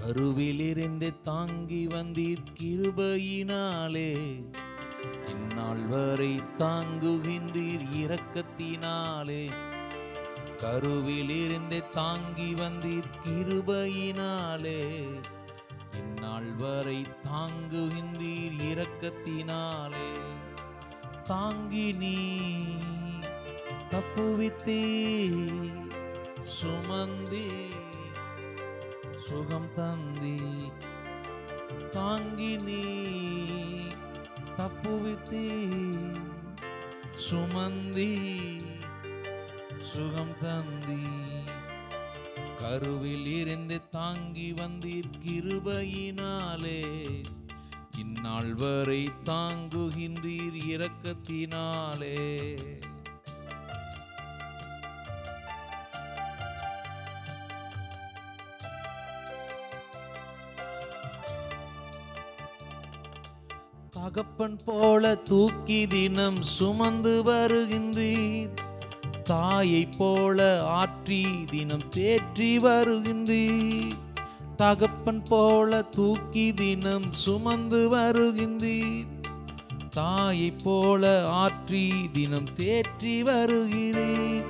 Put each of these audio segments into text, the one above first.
கருவிலிருந்து தாங்கி வந்தீர் கிருபையினாலே. இந்நாள் வரை தாங்குகின்றீர் இரக்கத்தினாலே. கருவிலிருந்து தாங்கி வந்தீர் கிருபையினாலே. இந்நாள் வரை தாங்குகின்றீர் இரக்கத்தினாலே. தாங்கி நீ தப்புவித்தே சுமந்தி சுகம் தந்தி தாங்கி நீ தப்புவித்தி சுமந்தி சுகம் தந்தி கருவில் இருந்து தாங்கி வந்தீர் கிருபையினாலே இந்நாள் வரை தாங்குகின்றீர் இரக்கத்தினாலே தகப்பன் போல தூக்கி தினம் சுமந்து வருகின்றீர். தாயை போல ஆற்றி தினம் தேற்றி வருகின்றீர். தகப்பன் போல தூக்கி தினம் சுமந்து வருகின்றீர். தாயை போல ஆற்றி தினம் தேற்றி வருகிறேன்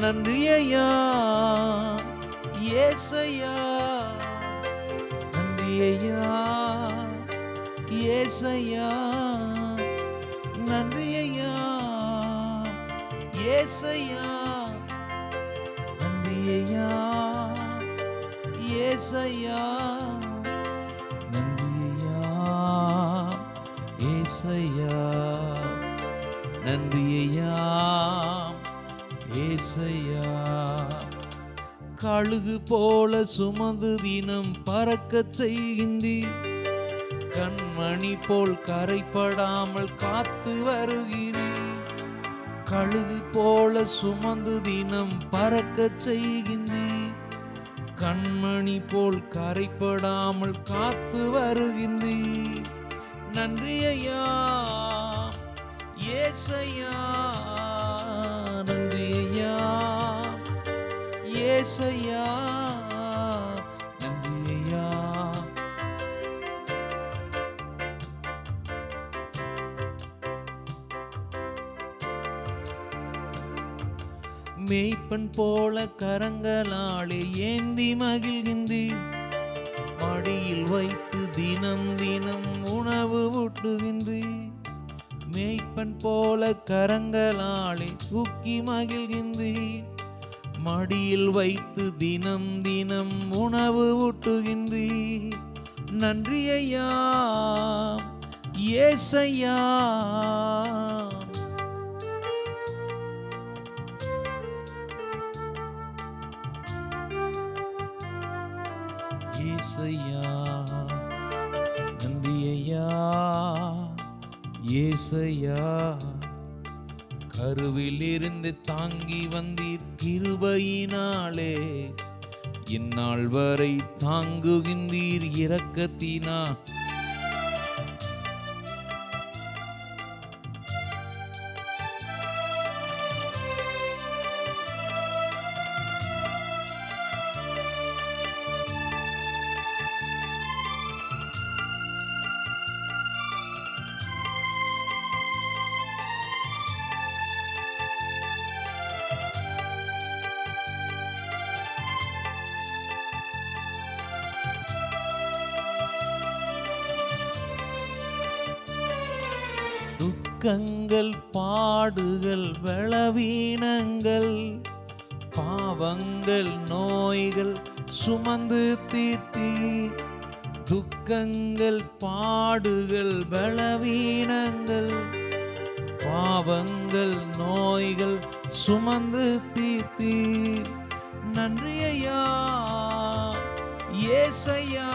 நன்றியையா ஏசையா நன்றியையா. ஏசையா நன்றி ஐயா ஏசையா நன்றி ஐயா ஏசையா நன்றி ஐயா ஏசையா நன்றி ஐயா ஏசையா. கழுகு போல சுமந்து தினம் பறக்கச் செய்கின்றீர். கண்மணி போல் கரைப்படாமல் காத்து வருகிறேன். கழுகு போல சுமந்து தினம் பறக்க செய்கின்றேன். கண்மணி போல் கரைப்படாமல் காத்து வருகின்றேன். நன்றி ஐயா ஏசையா நன்றி ஐயா ஏசையா. மேய்ப்பன் போல கரங்களாலே ஏந்தி மகிழ்கின்றேன். மடியில் வைத்து தினம் தினம் உணவு ஊட்டுகின்றேன். மேய்ப்பன் போல கரங்களாலே தூக்கி மகிழ்கின்றேன். மடியில் வைத்து தினம் தினம் உணவு ஊட்டுகின்றேன். நன்றி ஐயா ஏசையா ஏசையா நன்றி ஐயா ஏசையா கருவிலிருந்து தாங்கி வந்தீர் கிருபையினாலே இந்நாள் வரை தாங்குகின்றீர் இரக்கத்தினா துக்கங்கள் பாடுகள் பலவீனங்கள் பாவங்கள் நோய்கள் சுமந்து தீர்த்தி துக்கங்கள் பாடுகள் பலவீனங்கள் பாவங்கள் நோய்கள் சுமந்து தீர்த்தி. நன்றி ஏசையா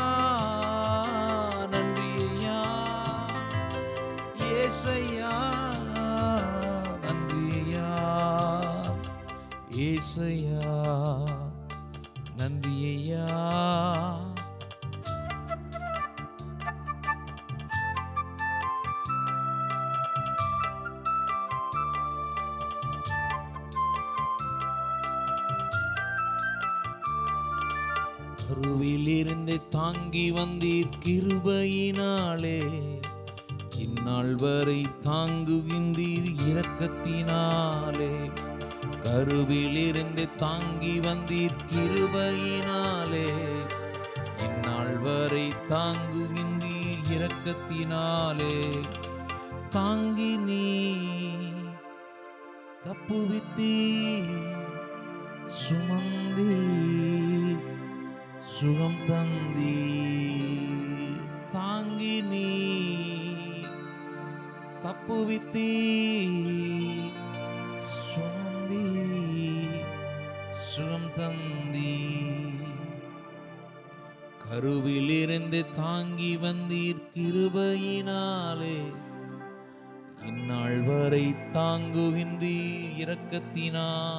ஏசையா நன்றி ஐயா கருவிலிருந்து தாங்கி வந்தீர் கிருபையினாலே இந்நாள் வரை தாங்குகின்றீர் இரக்கத்தினாலே. கருவிலிருந்து தாங்கி வந்தீர் கிருபையினாலே. இந்நாள் வரை தாங்குகின்றீர் இரக்கத்தினாலே. தாங்கி நீ தப்புவித்தீ சுமந்தி சுகம் தந்தி தாங்கி நீ தப்புவித்தீ கருவிலிருந்து தாங்கி வந்தீர் கிருபையினாலே. இந்நாள் வரை தாங்குகின்றீர் இரக்கத்தினாலே.